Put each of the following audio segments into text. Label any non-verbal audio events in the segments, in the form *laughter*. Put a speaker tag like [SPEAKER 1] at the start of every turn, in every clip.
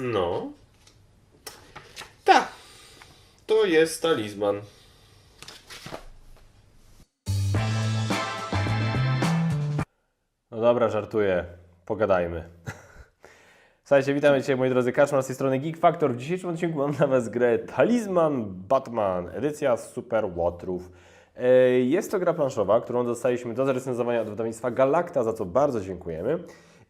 [SPEAKER 1] No. Tak. To jest talizman. No dobra, żartuję. Pogadajmy. *laughs* Słuchajcie, witamy Cię moi drodzy Kaczmar z tej strony Geek Factor. W dzisiejszym odcinku mam dla Was grę Talizman Batman, edycja Super Łotrów. E, Jest to gra planszowa, którą dostaliśmy do zarecenzowania od wydawnictwa Galacta, za co bardzo dziękujemy.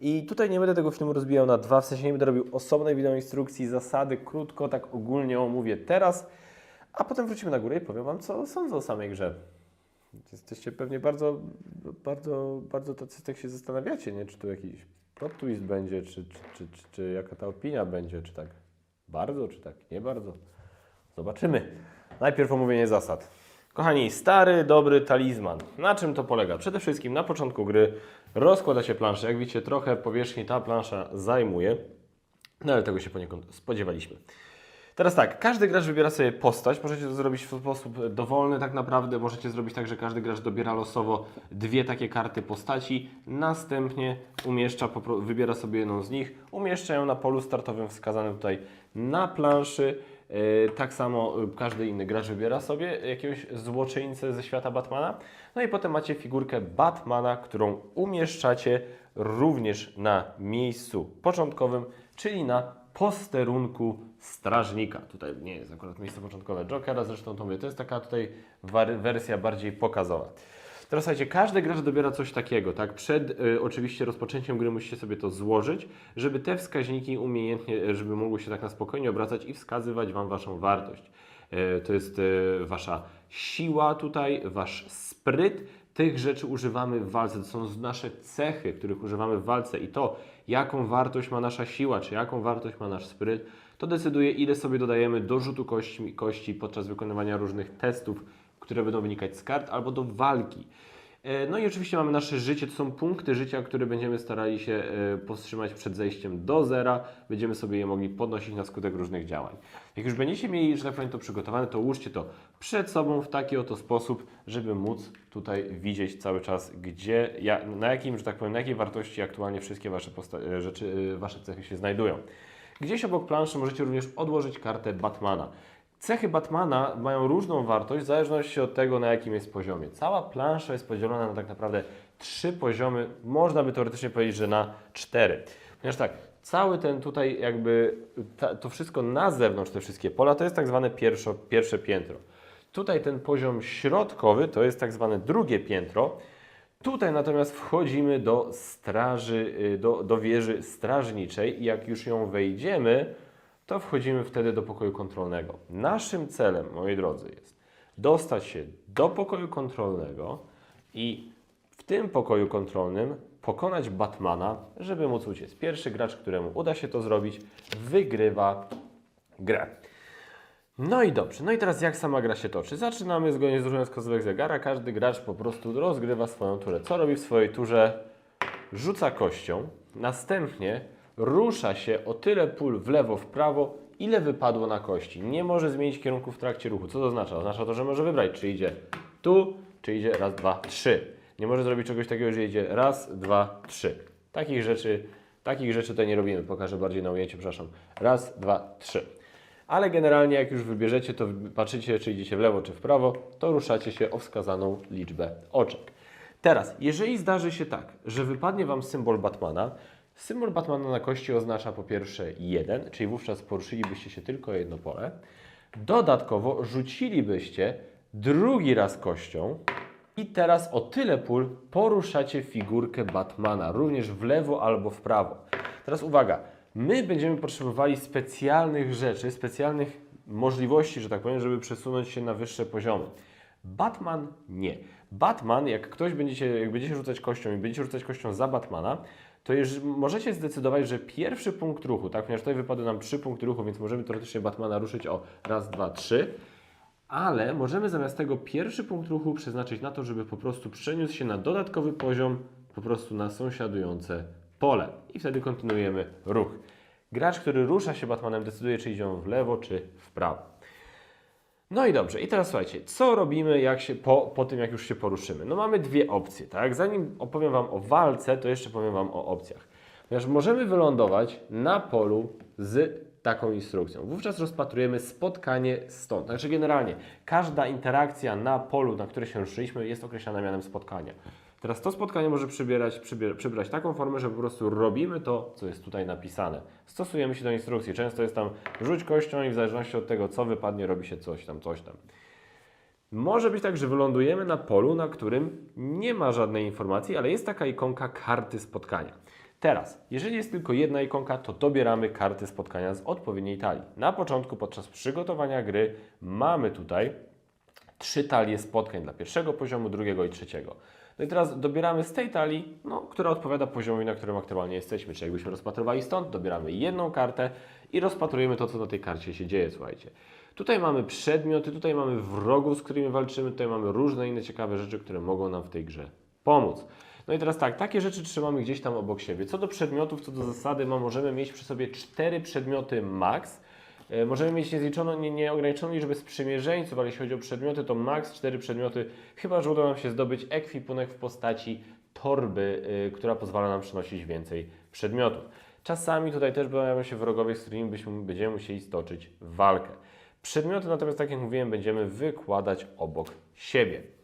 [SPEAKER 1] I tutaj nie będę tego filmu rozbijał na dwa, w sensie nie będę robił osobnej wideo instrukcji, zasady, krótko, tak ogólnie omówię teraz, a potem wrócimy na górę i powiem Wam, co sądzę o samej grze. Jesteście pewnie bardzo, bardzo, bardzo tacy tak się zastanawiacie, nie? Czy tu jakiś plot twist będzie, czy, czy, czy, czy, czy jaka ta opinia będzie, czy tak bardzo, czy tak nie bardzo. Zobaczymy. Najpierw omówienie zasad. Kochani, stary, dobry talizman. Na czym to polega? Przede wszystkim na początku gry rozkłada się planszę. Jak widzicie, trochę powierzchni ta plansza zajmuje, no ale tego się poniekąd spodziewaliśmy. Teraz tak, każdy gracz wybiera sobie postać. Możecie to zrobić w sposób dowolny, tak naprawdę. Możecie zrobić tak, że każdy gracz dobiera losowo dwie takie karty postaci. Następnie umieszcza, wybiera sobie jedną z nich, umieszcza ją na polu startowym wskazanym tutaj na planszy. Yy, Tak samo yy, każdy inny gracz wybiera sobie jakiegoś złoczyńcę ze świata Batmana. No i potem macie figurkę Batmana, którą umieszczacie również na miejscu początkowym, czyli na posterunku strażnika. Tutaj nie jest akurat miejsce początkowe Jokera, zresztą to mówię, to jest taka tutaj wersja bardziej pokazowa. Teraz słuchajcie, każdy gracz dobiera coś takiego, tak? Przed y, oczywiście rozpoczęciem gry musicie sobie to złożyć, żeby te wskaźniki umiejętnie, y, żeby mogły się tak na spokojnie obracać i wskazywać Wam Waszą wartość. Y, to jest y, Wasza siła tutaj, Wasz spryt, tych rzeczy używamy w walce. To są nasze cechy, których używamy w walce i to, jaką wartość ma nasza siła, czy jaką wartość ma nasz spryt, to decyduje, ile sobie dodajemy do rzutu kości, kości podczas wykonywania różnych testów, które będą wynikać z kart, albo do walki. E, No i oczywiście mamy nasze życie, to są punkty życia, które będziemy starali się e, powstrzymać przed zejściem do zera. Będziemy sobie je mogli podnosić na skutek różnych działań. Jak już będziecie mieli, że tak powiem, to przygotowane, to ułóżcie to przed sobą w taki oto sposób, żeby móc tutaj widzieć cały czas, gdzie, na jakim, że tak powiem, na jakiej wartości aktualnie wszystkie wasze e, rzeczy, wasze cechy się znajdują. Gdzieś obok planszy możecie również odłożyć kartę Batmana. Cechy Batmana mają różną wartość w zależności od tego, na jakim jest poziomie. Cała plansza jest podzielona na tak naprawdę trzy poziomy, można by teoretycznie powiedzieć, że na cztery. Ponieważ tak, cały ten tutaj jakby, ta, to wszystko na zewnątrz, te wszystkie pola, to jest tak zwane pierwszo, pierwsze piętro. Tutaj ten poziom środkowy to jest tak zwane drugie piętro. Tutaj natomiast wchodzimy do straży, y, do, do wieży strażniczej i jak już ją wejdziemy, to wchodzimy wtedy do pokoju kontrolnego. Naszym celem, moi drodzy, jest dostać się do pokoju kontrolnego i w tym pokoju kontrolnym pokonać Batmana, żeby móc uciec. Pierwszy gracz, któremu uda się to zrobić, wygrywa grę. No i dobrze, no i teraz jak sama gra się toczy? Zaczynamy zgodnie z użyciem wskazówek zegara. Każdy gracz po prostu rozgrywa swoją turę. Co robi w swojej turze? Rzuca kością, następnie rusza się o tyle pól w lewo, w prawo, ile wypadło na kości. Nie może zmienić kierunku w trakcie ruchu. Co to oznacza? Oznacza to, że może wybrać, czy idzie tu, czy idzie raz, dwa, trzy. Nie może zrobić czegoś takiego, że idzie raz, dwa, trzy. Takich rzeczy, takich rzeczy tutaj nie robimy. Pokażę bardziej na ujęciu, przepraszam. Raz, dwa, trzy. Ale generalnie jak już wybierzecie, to patrzycie, czy idziecie w lewo, czy w prawo, to ruszacie się o wskazaną liczbę oczek. Teraz, jeżeli zdarzy się tak, że wypadnie Wam symbol Batmana, symbol Batmana na kości oznacza po pierwsze 1, czyli wówczas poruszylibyście się tylko jedno pole. Dodatkowo rzucilibyście drugi raz kością i teraz o tyle pól poruszacie figurkę Batmana, również w lewo albo w prawo. Teraz uwaga, my będziemy potrzebowali specjalnych rzeczy, specjalnych możliwości, że tak powiem, żeby przesunąć się na wyższe poziomy. Batman nie. Batman, jak ktoś będziecie, jak będziecie rzucać kością i będziecie rzucać kością za Batmana, to już możecie zdecydować, że pierwszy punkt ruchu, tak, ponieważ tutaj wypadły nam trzy punkty ruchu, więc możemy teoretycznie Batmana ruszyć o raz, dwa, trzy, ale możemy zamiast tego pierwszy punkt ruchu przeznaczyć na to, żeby po prostu przeniósł się na dodatkowy poziom, po prostu na sąsiadujące pole. I wtedy kontynuujemy ruch. Gracz, który rusza się Batmanem, decyduje, czy idzie on w lewo, czy w prawo. No i dobrze, i teraz słuchajcie, co robimy jak się, po, po tym, jak już się poruszymy? No mamy dwie opcje, tak? Zanim opowiem Wam o walce, to jeszcze powiem Wam o opcjach. Ponieważ możemy wylądować na polu z taką instrukcją. Wówczas rozpatrujemy spotkanie stąd. Także generalnie każda interakcja na polu, na które się ruszyliśmy, jest określana mianem spotkania. Teraz to spotkanie może przybierać, przybier, przybrać taką formę, że po prostu robimy to, co jest tutaj napisane. Stosujemy się do instrukcji. Często jest tam rzuć kością i w zależności od tego, co wypadnie, robi się coś tam, coś tam. Może być tak, że wylądujemy na polu, na którym nie ma żadnej informacji, ale jest taka ikonka karty spotkania. Teraz, jeżeli jest tylko jedna ikonka, to dobieramy karty spotkania z odpowiedniej talii. Na początku, podczas przygotowania gry, mamy tutaj trzy talie spotkań dla pierwszego poziomu, drugiego i trzeciego. No i teraz dobieramy z tej talii, no, która odpowiada poziomowi, na którym aktualnie jesteśmy. Czyli jakbyśmy rozpatrywali stąd, dobieramy jedną kartę i rozpatrujemy to, co na tej karcie się dzieje, słuchajcie. Tutaj mamy przedmioty, tutaj mamy wrogów, z którymi walczymy, tutaj mamy różne inne ciekawe rzeczy, które mogą nam w tej grze pomóc. No i teraz tak, takie rzeczy trzymamy gdzieś tam obok siebie. Co do przedmiotów, co do zasady, ma, możemy mieć przy sobie cztery przedmioty max. E, Możemy mieć niezliczoną, nie, nieograniczoną liczbę sprzymierzeńców, ale jeśli chodzi o przedmioty, to max cztery przedmioty, chyba że uda nam się zdobyć ekwipunek w postaci torby, y, która pozwala nam przynosić więcej przedmiotów. Czasami tutaj też pojawiają się wrogowie, z którymi byśmy, będziemy musieli stoczyć walkę. Przedmioty natomiast, tak jak mówiłem, będziemy wykładać obok siebie.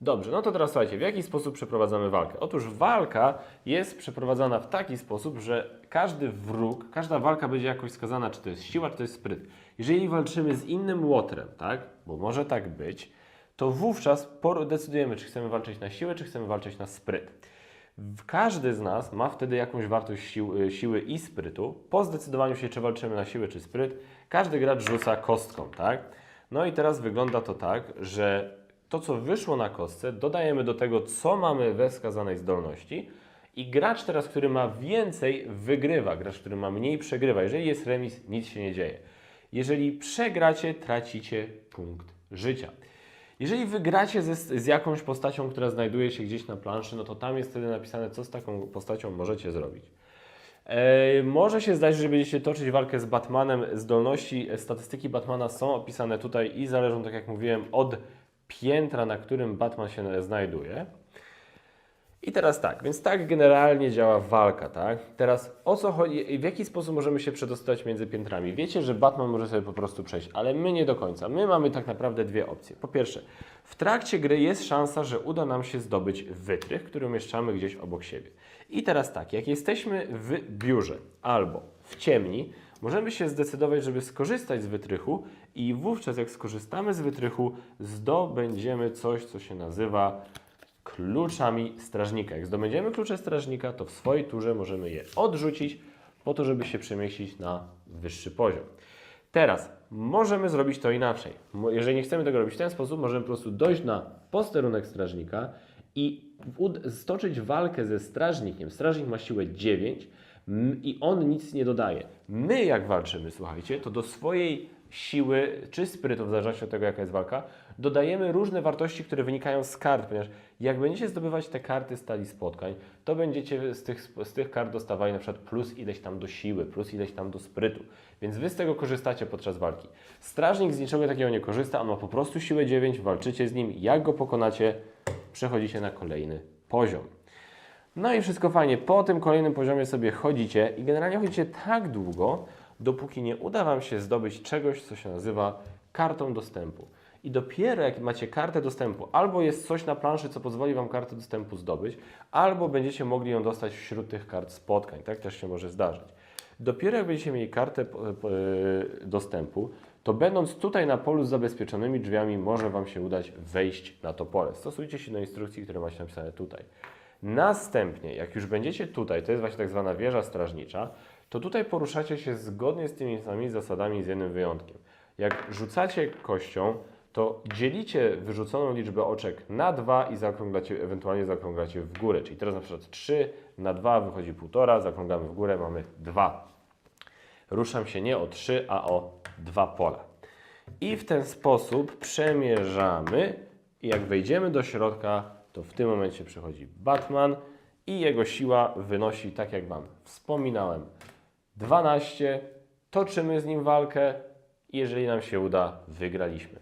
[SPEAKER 1] Dobrze, no to teraz słuchajcie, w jaki sposób przeprowadzamy walkę? Otóż walka jest przeprowadzana w taki sposób, że każdy wróg, każda walka będzie jakoś skazana, czy to jest siła, czy to jest spryt. Jeżeli walczymy z innym łotrem, tak, bo może tak być, to wówczas decydujemy, czy chcemy walczyć na siłę, czy chcemy walczyć na spryt. Każdy z nas ma wtedy jakąś wartość sił, y, siły i sprytu. Po zdecydowaniu się, czy walczymy na siłę, czy spryt, każdy gracz rzuca kostką, tak? No i teraz wygląda to tak, że to, co wyszło na kostce, dodajemy do tego, co mamy we wskazanej zdolności i gracz teraz, który ma więcej, wygrywa. Gracz, który ma mniej, przegrywa. Jeżeli jest remis, nic się nie dzieje. Jeżeli przegracie, tracicie punkt życia. Jeżeli wygracie ze, z jakąś postacią, która znajduje się gdzieś na planszy, no to tam jest wtedy napisane, co z taką postacią możecie zrobić. E, może się zdać, że będziecie toczyć walkę z Batmanem. Zdolności, e, statystyki Batmana są opisane tutaj i zależą, tak jak mówiłem, od piętra, na którym Batman się znajduje. I teraz tak, więc tak generalnie działa walka, tak? Teraz o co chodzi w jaki sposób możemy się przedostać między piętrami? Wiecie, że Batman może sobie po prostu przejść, ale my nie do końca. My mamy tak naprawdę dwie opcje. Po pierwsze, w trakcie gry jest szansa, że uda nam się zdobyć wytrych, który umieszczamy gdzieś obok siebie. I teraz tak, jak jesteśmy w biurze albo w ciemni, możemy się zdecydować, żeby skorzystać z wytrychu i wówczas jak skorzystamy z wytrychu, zdobędziemy coś, co się nazywa kluczami strażnika. Jak zdobędziemy klucze strażnika, to w swojej turze możemy je odrzucić po to, żeby się przemieścić na wyższy poziom. Teraz możemy zrobić to inaczej. Jeżeli nie chcemy tego robić w ten sposób, możemy po prostu dojść na posterunek strażnika i stoczyć walkę ze strażnikiem. Strażnik ma siłę 9 m- i on nic nie dodaje. My jak walczymy, słuchajcie, to do swojej siły czy sprytu, w zależności od tego jaka jest walka, dodajemy różne wartości, które wynikają z kart, ponieważ jak będziecie zdobywać te karty z talii spotkań, to będziecie z tych, z tych kart dostawali na przykład plus ileś tam do siły, plus ileś tam do sprytu. Więc wy z tego korzystacie podczas walki. Strażnik z niczego takiego nie korzysta, on ma po prostu siłę 9, walczycie z nim, jak go pokonacie, przechodzicie na kolejny poziom. No i wszystko fajnie. Po tym kolejnym poziomie sobie chodzicie i generalnie chodzicie tak długo, dopóki nie uda Wam się zdobyć czegoś, co się nazywa kartą dostępu. I dopiero jak macie kartę dostępu, albo jest coś na planszy, co pozwoli Wam kartę dostępu zdobyć, albo będziecie mogli ją dostać wśród tych kart spotkań. Tak też się może zdarzyć. Dopiero jak będziecie mieli kartę po- e, dostępu, to będąc tutaj na polu z zabezpieczonymi drzwiami, może Wam się udać wejść na to pole. Stosujcie się do instrukcji, które macie napisane tutaj. Następnie, jak już będziecie tutaj, to jest właśnie tak zwana wieża strażnicza, to tutaj poruszacie się zgodnie z tymi samymi zasadami z jednym wyjątkiem. Jak rzucacie kością, to dzielicie wyrzuconą liczbę oczek na 2 i zaokrąglacie, ewentualnie zaokrąglacie w górę. Czyli teraz na przykład 3 na 2 wychodzi 1,5, zaokrąglamy w górę, mamy 2. Ruszam się nie o 3, a o 2 pola. I w ten sposób przemierzamy i jak wejdziemy do środka, to w tym momencie przychodzi Batman i jego siła wynosi, tak jak Wam wspominałem, 12. Toczymy z nim walkę i jeżeli nam się uda, wygraliśmy.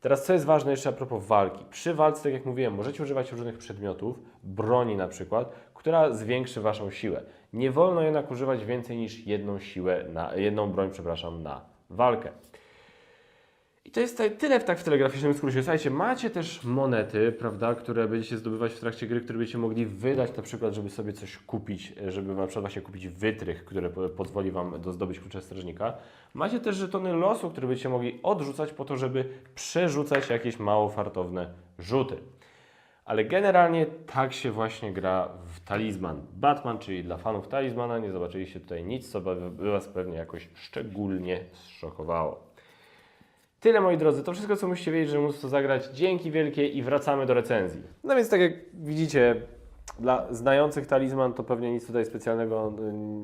[SPEAKER 1] Teraz co jest ważne jeszcze a propos walki. Przy walce, tak jak mówiłem, możecie używać różnych przedmiotów, broni na przykład, która zwiększy Waszą siłę. Nie wolno jednak używać więcej niż jedną siłę, na, jedną broń, przepraszam, na walkę. I to jest tyle w tak w telegraficznym skrócie. Słuchajcie, macie też monety, prawda, które będziecie zdobywać w trakcie gry, które będziecie mogli wydać na przykład, żeby sobie coś kupić, żeby na przykład właśnie kupić wytrych, który po- pozwoli Wam do zdobyć klucze strażnika. Macie też żetony losu, które będziecie mogli odrzucać po to, żeby przerzucać jakieś mało fartowne rzuty. Ale generalnie tak się właśnie gra w talizman. Batman, czyli dla fanów talizmana, nie zobaczyliście tutaj nic, co by Was pewnie jakoś szczególnie zszokowało. Tyle moi drodzy, to wszystko co musicie wiedzieć, móc to zagrać. Dzięki wielkie i wracamy do recenzji. No więc tak jak widzicie, dla znających talizman to pewnie nic tutaj specjalnego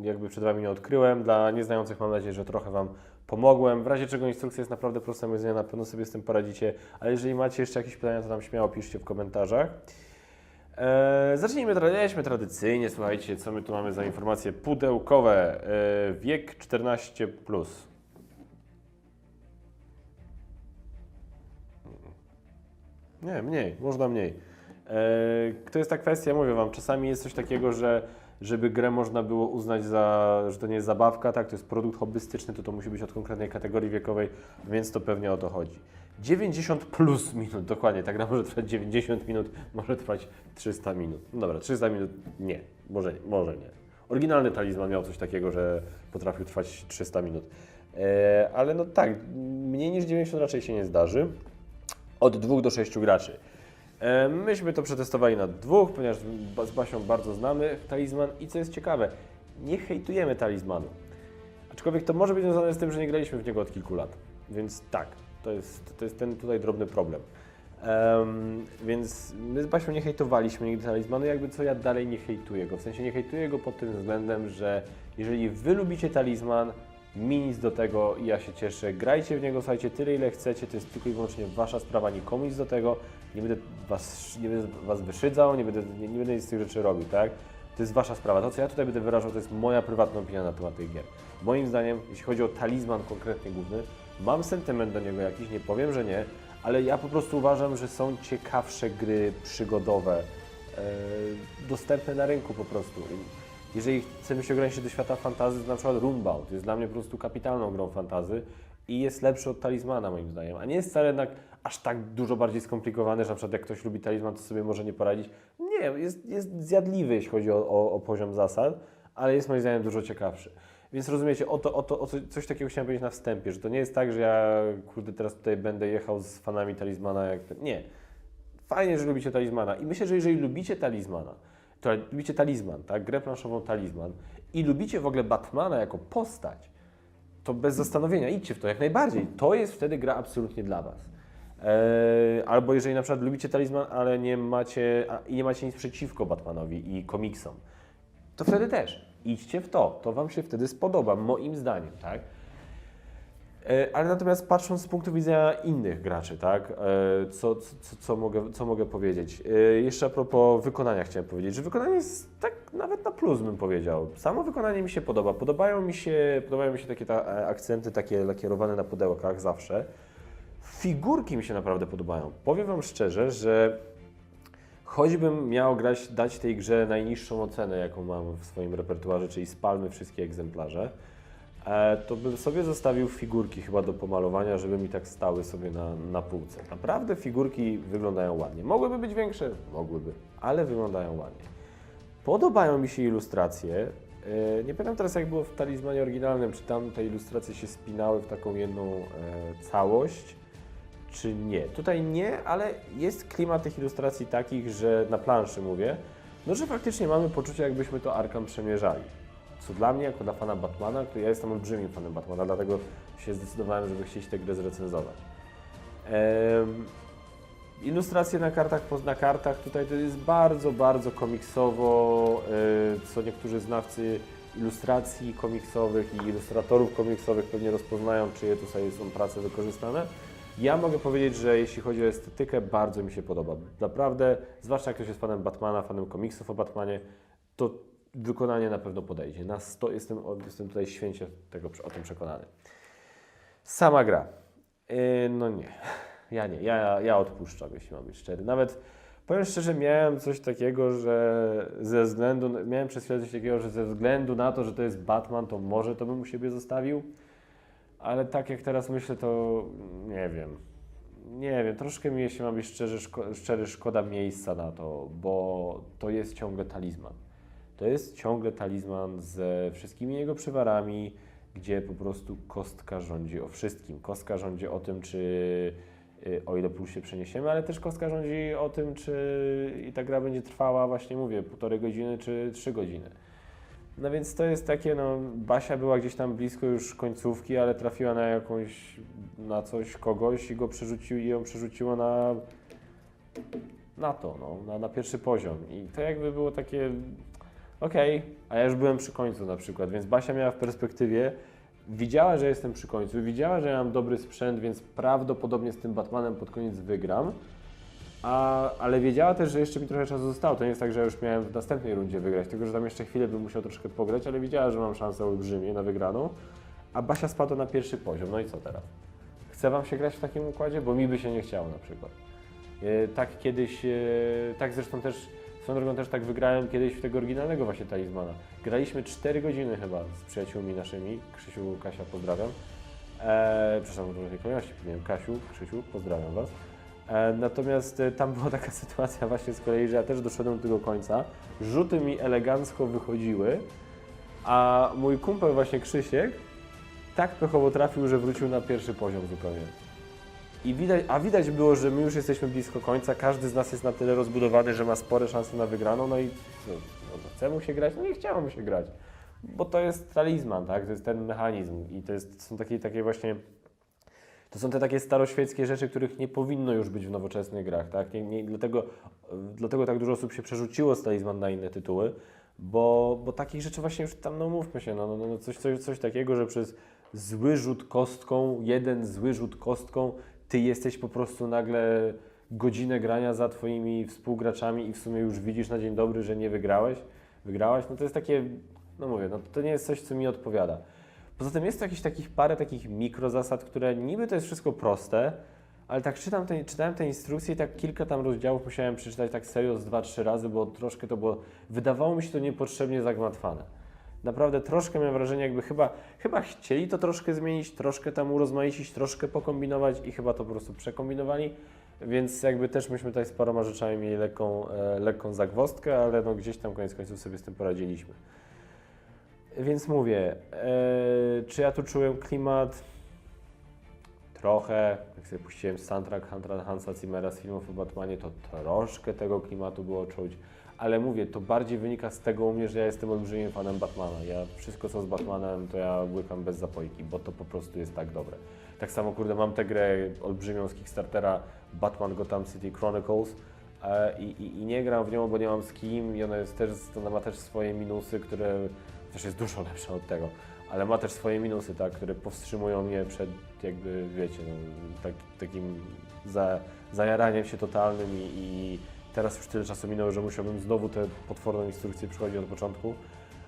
[SPEAKER 1] y, jakby przed Wami nie odkryłem. Dla nieznających mam nadzieję, że trochę Wam pomogłem. W razie czego instrukcja jest naprawdę prosta, moim zdaniem na pewno sobie z tym poradzicie. Ale jeżeli macie jeszcze jakieś pytania, to tam śmiało piszcie w komentarzach. Eee, zacznijmy, jedźmy tradycyjnie, słuchajcie, co my tu mamy za informacje pudełkowe. Eee, wiek 14+. Plus. Nie, mniej, można mniej. Eee, to jest ta kwestia, mówię Wam, czasami jest coś takiego, że żeby grę można było uznać za, że to nie jest zabawka, tak, to jest produkt hobbystyczny, to to musi być od konkretnej kategorii wiekowej, więc to pewnie o to chodzi. 90 plus minut, dokładnie, tak może trwać 90 minut, może trwać 300 minut. No dobra, 300 minut nie, może nie, może nie. Oryginalny talizman miał coś takiego, że potrafił trwać 300 minut. Eee, ale no tak, mniej niż 90 raczej się nie zdarzy od dwóch do sześciu graczy. E, Myśmy to przetestowali na dwóch, ponieważ z Basią bardzo znamy talizman i co jest ciekawe, nie hejtujemy talizmanu. Aczkolwiek to może być związane z tym, że nie graliśmy w niego od kilku lat. Więc tak, to jest, to jest ten tutaj drobny problem. Em, więc my z Basią nie hejtowaliśmy nigdy talizmanu, jakby co ja dalej nie hejtuję go. W sensie nie hejtuję go pod tym względem, że jeżeli wy lubicie talizman, mi nic do tego ja się cieszę. Grajcie w niego, słuchajcie, tyle ile chcecie, to jest tylko i wyłącznie wasza sprawa, nikomu nic do tego. Nie będę was, nie będę was wyszydzał, nie będę, nie, nie będę nic z tych rzeczy robił, tak? To jest wasza sprawa. To, co ja tutaj będę wyrażał, to jest moja prywatna opinia na temat tych gier. Moim zdaniem, jeśli chodzi o talizman konkretnie główny, mam sentyment do niego jakiś, nie powiem, że nie, ale ja po prostu uważam, że są ciekawsze gry przygodowe, e, dostępne na rynku po prostu. Jeżeli chcemy się ograniczyć do świata fantazy, to na przykład Runebound jest dla mnie po prostu kapitalną grą fantazy i jest lepszy od talizmana moim zdaniem, a nie jest wcale jednak aż tak dużo bardziej skomplikowany, że na przykład jak ktoś lubi talizman, to sobie może nie poradzić. Nie, jest, jest zjadliwy, jeśli chodzi o, o, o poziom zasad, ale jest moim zdaniem dużo ciekawszy. Więc rozumiecie, o to, o to, o co, coś takiego chciałem powiedzieć na wstępie, że to nie jest tak, że ja kurde teraz tutaj będę jechał z fanami talizmana. Jak nie. Fajnie, że lubicie talizmana. I myślę, że jeżeli lubicie talizmana, to lubicie talizman, tak? Grę planszową talizman i lubicie w ogóle Batmana jako postać, to bez zastanowienia idźcie w to jak najbardziej. To jest wtedy gra absolutnie dla Was. Eee, albo jeżeli na przykład lubicie talizman, ale nie macie, nie macie nic przeciwko Batmanowi i komiksom, to wtedy też idźcie w to. To Wam się wtedy spodoba, moim zdaniem, tak? E, Ale natomiast patrząc z punktu widzenia innych graczy, tak, e, co, co, co, mogę, co mogę powiedzieć? E, Jeszcze a propos wykonania chciałem powiedzieć, że wykonanie jest tak nawet na plus bym powiedział. Samo wykonanie mi się podoba. Podobają mi się, podobają mi się takie ta, akcenty takie lakierowane na pudełkach zawsze. Figurki mi się naprawdę podobają. Powiem Wam szczerze, że choćbym miał grać, dać tej grze najniższą ocenę, jaką mam w swoim repertuarze, czyli spalmy wszystkie egzemplarze, to bym sobie zostawił figurki chyba do pomalowania, żeby mi tak stały sobie na, na półce. Naprawdę figurki wyglądają ładnie. Mogłyby być większe? Mogłyby, ale wyglądają ładnie. Podobają mi się ilustracje. E, Nie pamiętam teraz jak było w talizmanie oryginalnym, czy tam te ilustracje się spinały w taką jedną e, całość, czy nie. Tutaj nie, ale jest klimat tych ilustracji takich, że na planszy mówię, no że faktycznie mamy poczucie jakbyśmy to Arkham przemierzali. Co dla mnie, jako dla fana Batmana, to ja jestem olbrzymim fanem Batmana, dlatego się zdecydowałem, żeby chcieć tę grę zrecenzować. Em, Ilustracje na kartach, na kartach tutaj to jest bardzo, bardzo komiksowo, e, co niektórzy znawcy ilustracji komiksowych i ilustratorów komiksowych pewnie rozpoznają, czyje tutaj są prace wykorzystane. Ja mogę powiedzieć, że jeśli chodzi o estetykę, bardzo mi się podoba. Naprawdę, zwłaszcza jak ktoś jest fanem Batmana, fanem komiksów o Batmanie, to wykonanie na pewno podejdzie. Na 100 jestem, jestem tutaj święcie tego, o tym przekonany. Sama gra. Yy, no nie. Ja nie. Ja, ja odpuszczam, jeśli mam być szczery. Nawet Powiem szczerze, miałem coś takiego, że ze względu, miałem przez chwilę coś takiego, że ze względu na to, że to jest Batman, to może to bym u siebie zostawił, ale tak jak teraz myślę, to nie wiem. Nie wiem, troszkę mi, jeśli mam być szczerzy, szko- szczery, szkoda miejsca na to, bo to jest ciągle talizman. To jest ciągle talizman ze wszystkimi jego przywarami, gdzie po prostu kostka rządzi o wszystkim. Kostka rządzi o tym, czy y, o ile plus się przeniesiemy, ale też kostka rządzi o tym, czy i ta gra będzie trwała, właśnie mówię, półtorej godziny czy trzy godziny. No więc to jest takie, no, Basia była gdzieś tam blisko już końcówki, ale trafiła na jakąś, na coś, kogoś i go przerzucił, i ją przerzuciło na, na to, no, na, na pierwszy poziom. I to jakby było takie, okej, a ja już byłem przy końcu na przykład, więc Basia miała w perspektywie, widziała, że jestem przy końcu, widziała, że mam dobry sprzęt, więc prawdopodobnie z tym Batmanem pod koniec wygram. A, ale wiedziała też, że jeszcze mi trochę czasu zostało. To nie jest tak, że ja już miałem w następnej rundzie wygrać, tylko że tam jeszcze chwilę bym musiał troszkę pograć, ale wiedziała, że mam szansę olbrzymię na wygraną. A Basia spadła na pierwszy poziom. No i co teraz? Chce Wam się grać w takim układzie? Bo mi by się nie chciało na przykład. E, tak kiedyś, e, tak zresztą też, swoją drogą też tak wygrałem kiedyś w tego oryginalnego właśnie talizmana. Graliśmy 4 godziny chyba z przyjaciółmi naszymi. Krzysiu, Kasia, pozdrawiam. E, przepraszam, w różnej kolejności powiedziałem Kasiu, Krzysiu, pozdrawiam Was. E, Natomiast e, tam była taka *laughs* sytuacja właśnie z kolei, że ja też doszedłem do tego końca. Rzuty mi elegancko wychodziły, a mój kumpel właśnie Krzysiek tak pechowo trafił, że wrócił na pierwszy poziom zupełnie. I widać, a widać było, że my już jesteśmy blisko końca, każdy z nas jest na tyle rozbudowany, że ma spore szanse na wygraną, no i no, no, to chce mu się grać, no nie chciało mu się grać. Bo to jest talizman, tak? To jest ten mechanizm i to jest, są takie, takie właśnie to są te takie staroświeckie rzeczy, których nie powinno już być w nowoczesnych grach, tak? Nie, nie, dlatego, dlatego tak dużo osób się przerzuciło z Talizman na inne tytuły, bo, bo takich rzeczy właśnie już tam, no mówmy się, no, no, no coś, coś, coś takiego, że przez zły rzut kostką, jeden zły rzut kostką, ty jesteś po prostu nagle godzinę grania za twoimi współgraczami i w sumie już widzisz na dzień dobry, że nie wygrałeś, wygrałaś, no to jest takie, no mówię, no to nie jest coś, co mi odpowiada. Poza tym jest to jakieś takich parę takich mikrozasad, które niby to jest wszystko proste, ale tak czytam te, czytałem te instrukcje i tak kilka tam rozdziałów musiałem przeczytać tak serio z dwa, trzy razy, bo troszkę to było, wydawało mi się to niepotrzebnie zagmatwane. Naprawdę troszkę miałem wrażenie, jakby chyba, chyba chcieli to troszkę zmienić, troszkę tam urozmaicić, troszkę pokombinować i chyba to po prostu przekombinowali, więc jakby też myśmy tutaj z paroma rzeczami mieli lekką, e, lekką zagwozdkę, ale no gdzieś tam koniec końców sobie z tym poradziliśmy. Więc mówię, e, czy ja tu czułem klimat? Trochę. Jak sobie puściłem soundtrack Hansa Zimmera z filmów o Batmanie, to troszkę tego klimatu było czuć. Ale mówię, to bardziej wynika z tego u mnie, że ja jestem olbrzymim fanem Batmana. Ja wszystko co z Batmanem, to ja łykam bez zapojki, bo to po prostu jest tak dobre. Tak samo, kurde, mam tę grę olbrzymią z Kickstartera Batman Gotham City Chronicles e, i, i, i nie gram w nią, bo nie mam z kim i ona, jest też, ona ma też swoje minusy, które też jest dużo lepsza od tego, ale ma też swoje minusy, tak, które powstrzymują mnie przed jakby, wiecie, no, tak, takim za, zajaraniem się totalnym i, i teraz już tyle czasu minęło, że musiałbym znowu tę potworną instrukcję przychodzić od początku,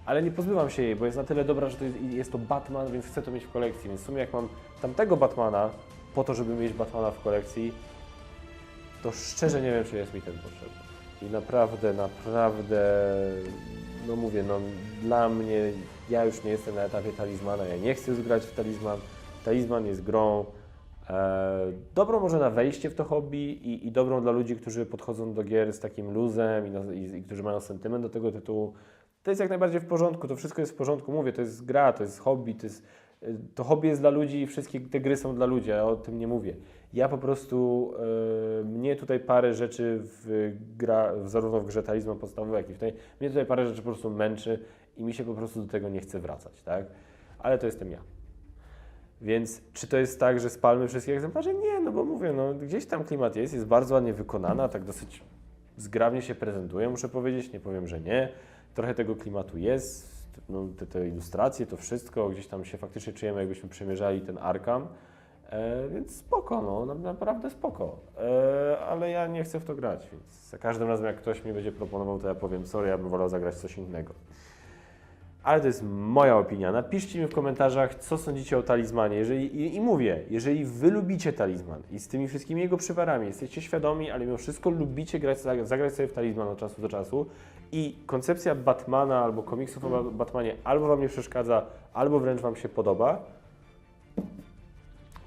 [SPEAKER 1] ale nie pozbywam się jej, bo jest na tyle dobra, że to jest, jest to Batman, więc chcę to mieć w kolekcji, więc w sumie jak mam tamtego Batmana po to, żeby mieć Batmana w kolekcji, to szczerze nie wiem, czy jest mi ten potrzebny. I naprawdę, naprawdę, no mówię, no dla mnie, ja już nie jestem na etapie talizmana, ja nie chcę już grać w talizman. Talizman jest grą dobrą może na wejście w to hobby i, i dobrą dla ludzi, którzy podchodzą do gier z takim luzem i, na, i, i którzy mają sentyment do tego tytułu. To jest jak najbardziej w porządku, to wszystko jest w porządku, mówię, to jest gra, to jest hobby, to jest to hobby jest dla ludzi i wszystkie te gry są dla ludzi, ja o tym nie mówię. Ja po prostu, e, mnie tutaj parę rzeczy w gra, zarówno w grze Talizman podstawowy, jak i w tej, mnie tutaj parę rzeczy po prostu męczy i mi się po prostu do tego nie chce wracać, tak? Ale to jestem ja. Więc czy to jest tak, że spalmy wszystkie egzemplarze? Nie, no bo mówię, no gdzieś tam klimat jest, jest bardzo ładnie wykonana, tak dosyć zgrabnie się prezentuje, muszę powiedzieć, nie powiem, że nie. Trochę tego klimatu jest, no, te, te ilustracje, to wszystko, gdzieś tam się faktycznie czujemy, jakbyśmy przemierzali ten Arkham, e, więc spoko, no, na- naprawdę spoko. E, ale ja nie chcę w to grać, więc za każdym razem, jak ktoś mi będzie proponował, to ja powiem, sorry, ja bym wolał zagrać coś innego. Ale to jest moja opinia. Napiszcie mi w komentarzach, co sądzicie o talizmanie. Jeżeli, i, I mówię, jeżeli wy lubicie talizman i z tymi wszystkimi jego przywarami jesteście świadomi, ale mimo wszystko lubicie grać, zag- zagrać sobie w talizman od czasu do czasu i koncepcja Batmana albo komiksów o Ba- Batmanie albo wam nie przeszkadza, albo wręcz wam się podoba,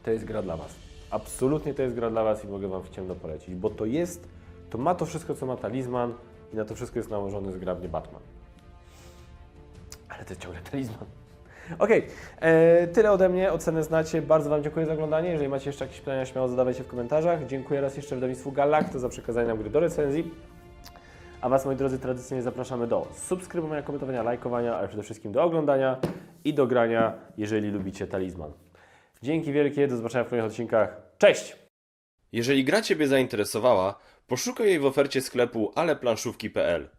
[SPEAKER 1] to jest gra dla was. Absolutnie to jest gra dla was i mogę wam w ciemno polecić, bo to jest, to ma to wszystko, co ma talizman i na to wszystko jest nałożony zgrabnie Batman. Ale to jest ciągle talizman. Okej, e, tyle ode mnie, ocenę znacie. Bardzo Wam dziękuję za oglądanie. Jeżeli macie jeszcze jakieś pytania, śmiało zadawajcie w komentarzach. Dziękuję raz jeszcze wydawnictwu Galacto za przekazanie nam gry do recenzji. A Was, moi drodzy, tradycyjnie zapraszamy do subskrybowania, komentowania, lajkowania, ale przede wszystkim do oglądania i do grania, jeżeli lubicie talizman. Dzięki wielkie, do zobaczenia w kolejnych odcinkach. Cześć! Jeżeli gra Ciebie zainteresowała, poszukaj jej w ofercie sklepu aleplanszówki.pl.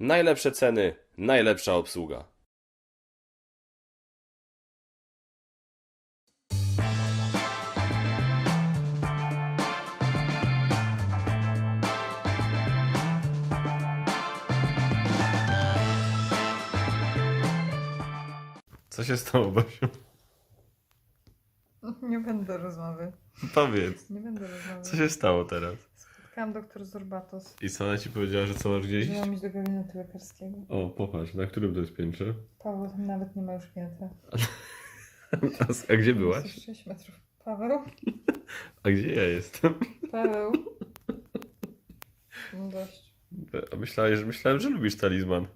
[SPEAKER 1] Najlepsze ceny, najlepsza obsługa. Co się stało, Basiu?
[SPEAKER 2] Nie będę rozmowy.
[SPEAKER 1] Powiedz,
[SPEAKER 2] Nie będę rozmowy.
[SPEAKER 1] co się stało teraz?
[SPEAKER 2] Spotkałam doktor Zorbatos.
[SPEAKER 1] I co ona ci powiedziała, że co masz gdzieś?
[SPEAKER 2] Mam iść do gabinetu lekarskiego.
[SPEAKER 1] O, popatrz, na którym to jest piętrze?
[SPEAKER 2] Paweł tam nawet nie ma już piętra. *laughs*
[SPEAKER 1] A, a gdzie byłaś?
[SPEAKER 2] Jest 6 metrów. Paweł? *laughs*
[SPEAKER 1] A gdzie ja jestem?
[SPEAKER 2] Paweł? *laughs* No dość.
[SPEAKER 1] A myślałeś, że myślałem, że lubisz talizman.